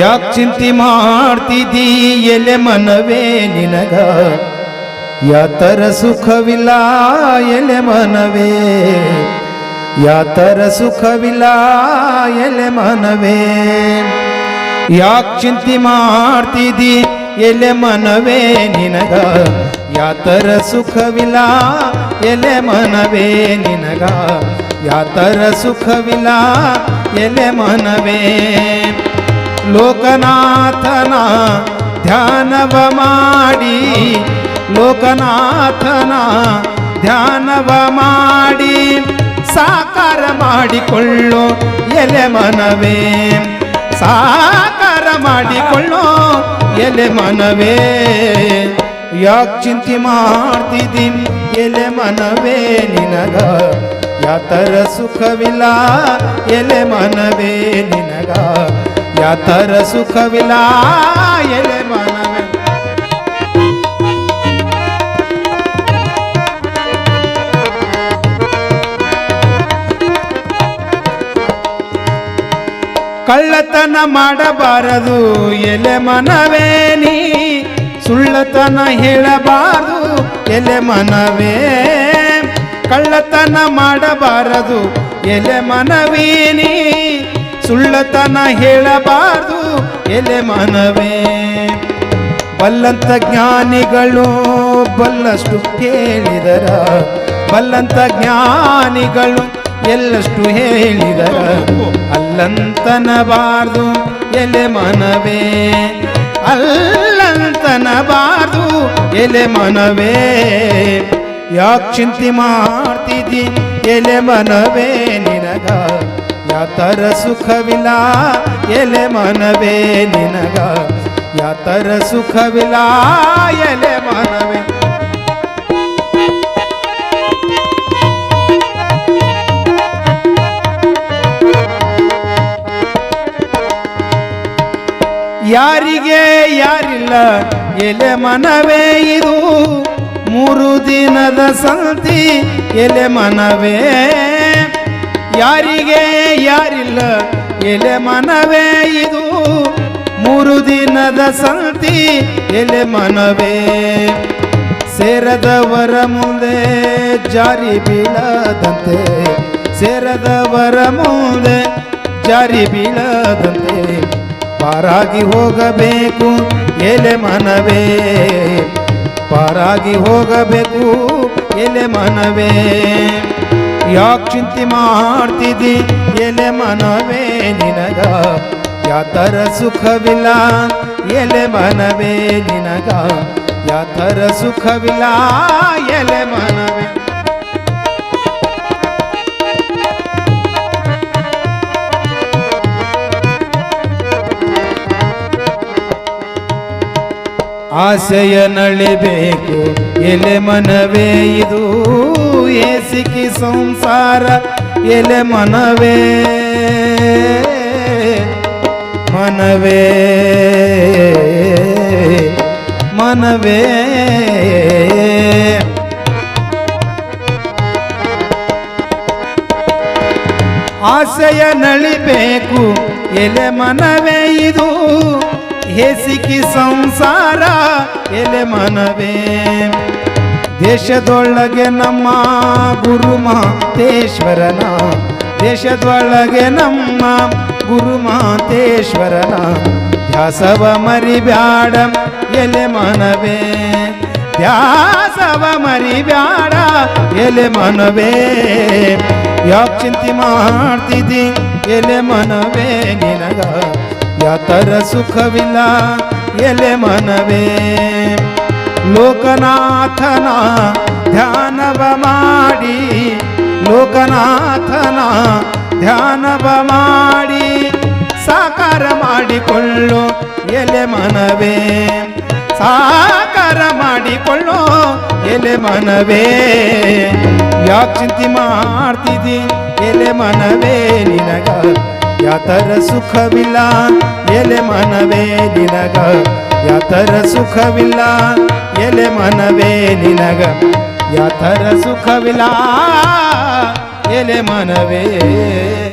ಯಾಕ್ ಚಿಂತೆ ಮಾಡ್ತಿದ್ದೀ ಎಲೆ ಮನವೇ ನಿನಗ? ಯಾತರ ಸುಖವಿಲ್ಲ ಎಲೆ ಮನವೇ? ಯಾತರ ಸುಖವಿಲ್ಲ ಎಲೆ ಮನವೇ? ಯಾಕ್ ಚಿಂತೆ ಮಾಡ್ತಿದ್ದೀ ಎಲೆ ಮನವೇ ನಿನಗ? ಯಾತರ ಸುಖವಿಲ್ಲ ಎಲೆ ಮನವೇ ನಿನಗ? ಯಾತರ ಸುಖವಿಲ್ಲ ಎಲೆ ಮನವೇ? ಲೋಕನಾಥನ ಧ್ಯಾನವ ಮಾಡಿ, ಲೋಕನಾಥನ ಧ್ಯಾನವ ಮಾಡಿ, ಸಾಕಾರ ಮಾಡಿಕೊಳ್ಳೋ ಎಲೆ ಮನವೇ. ಸಾಕಾರ ಮಾಡಿಕೊಳ್ಳೋ ಎಲೆ ಮನವೇ. ಯಾಕೆ ಚಿಂತೆ ಮಾಡ್ತಿದ್ದೀನಿ ಎಲೆ ಮನವೇ ನಿನಗ? ಯಾತರ ಸುಖವಿಲ್ಲ ಎಲೆ ಮನವೇ ನಿನಗ? ಯಾತರ ಸುಖವಿಲ್ಲ ಎಲೆ ಮನವೇ ಕಳ್ಳತನ ಮಾಡಬಾರದು ಎಲೆ ಮನವೇ ನೀ. ಸುಳ್ಳತನ ಹೇಳಬಾರದು ಎಲೆ ಮನವೇ. ಕಳ್ಳತನ ಮಾಡಬಾರದು ಎಲೆ ಮನವೇ ನೀ. ಸುಳ್ಳತನ ಹೇಳಬಾರದು ಎಲೆ ಮನವೇ. ಬಲ್ಲಂತ ಜ್ಞಾನಿಗಳು ಬಲ್ಲಷ್ಟು ಕೇಳಿದರ. ಬಲ್ಲಂತ ಜ್ಞಾನಿಗಳು ಎಲ್ಲಷ್ಟು ಹೇಳಿದರ. ಅಲ್ಲಂತನಬಾರ್ದು ಎಲೆ ಮನವೇ. ಅಲ್ಲಂತನಬಾರ್ದು ಎಲೆ ಮನವೇ. ಯಾಕೆ ಚಿಂತೆ ಮಾಡ್ತಿದ್ದಿ ಎಲೆ ಮನವೇ ನಿನಗ? ಯಾತರ ಸುಖವಿಲ್ಲ ಎಲೆ ಮನವೇ ನಿನಗ. ಯಾತರ ಸುಖವಿಲ್ಲ ಎಲೆ ಮನವೇ. ಯಾರಿಗೆ ಯಾರಿಲ್ಲ ಎಲೆ ಮನವೇ ಇದು. ಮೂರು ದಿನದ ಸಂತಿ ಎಲೆ ಮನವೇ. ಯಾರಿಗೆ ಯಾರಿಲ್ಲ, ಎಲೆ ಮನವೇ ಇದು. ಮೂರು ದಿನದ ಸಂತಿ, ಎಲೆ ಮನವೇ. ಸೇರದವರ ಮುಂದೆ ಜಾರಿ ಬೀಳದಂತೆ, ಸೇರದವರ ಮುಂದೆ ಜಾರಿ ಬೀಳದಂತೆ. ಪಾರಾಗಿ ಹೋಗಬೇಕು, ಎಲೆ ಮನವೇ. ಪಾರಾಗಿ ಹೋಗಬೇಕು, ಎಲೆ ಮನವೇ. ಯಾಕೆ ಚಿಂತೆ ಮಾಡ್ತಿದ್ದಿ ಎಲೆ ಮನವೇ ನಿನಗ? ಯಾತರ ಸುಖವಿಲ್ಲ? ಎಲೆ ಮನವೇ ನಿನಗ? ಯಾತರ ಸುಖವಿಲ್ಲ? ಎಲೆ ಮನವೇ ಆಸೆಯ ನಳಿಬೇಕು ಎಲೆ ಮನವೇ ಇದು ಏಸಿಕಿ ಸಂಸಾರ. ಎಲೆ ಮನವೇ ಮನವೇ ಮನವೇ ಆಸೆಯ ನಳಿಬೇಕು ಎಲೆ ಮನವೇ ಇದು ಹೇಸಿಕಿ ಸಂಸಾರ ಎಲೆ ಮನವೇ? ದೇಶದೊಳಗೆ ನಮ್ಮ ಗುರು ಮಹಂತೇಶ್ವರನ, ದೇಶದೊಳಗೆ ನಮ್ಮ ಗುರು ಮಹಂತೇಶ್ವರನ, ಧ್ಯಾಸವ ಮರಿಬ್ಯಾಡ ಎಲೆ ಮನವೇ? ಧ್ಯಾಸವ ಮರಿಬ್ಯಾಡ ಎಲೆ ಮನವೇ? ಯಾಕೆ ಚಿಂತೆ ಮಾಡ್ತಿದ್ದಿ ಎಲೆ ಮನವೇ ನಿನಗ? ಯಾತರ ಸುಖವಿಲ್ಲ ಎಲೆ ಮನವೇ. ಲೋಕನಾಥನ ಧ್ಯಾನವ ಮಾಡಿ, ಲೋಕನಾಥನ ಧ್ಯಾನವ ಮಾಡಿ, ಸಾಕಾರ ಮಾಡಿಕೊಳ್ಳು ಎಲೆ ಮನವೇ. ಸಾಕಾರ ಮಾಡಿಕೊಳ್ಳೋ ಎಲೆ ಮನವೇ. ಯಾಕೆ ಚಿಂತೆ ಮಾಡ್ತಿದ್ದಿ ಎಲೆ ಮನವೇ ನಿನಗ? ಯಾತರ ಸುಖವಿಲ್ಲ ಎಲೆ ಮನವೇ ನಿನಗ ಯಾತರ ಸುಖವಿಲ್ಲ ಎಲೆ ಮನವೇ ನಿನಗ ಯಾತರ ಸುಖವಿಲ್ಲ ಎಲೆ ಮನವೇ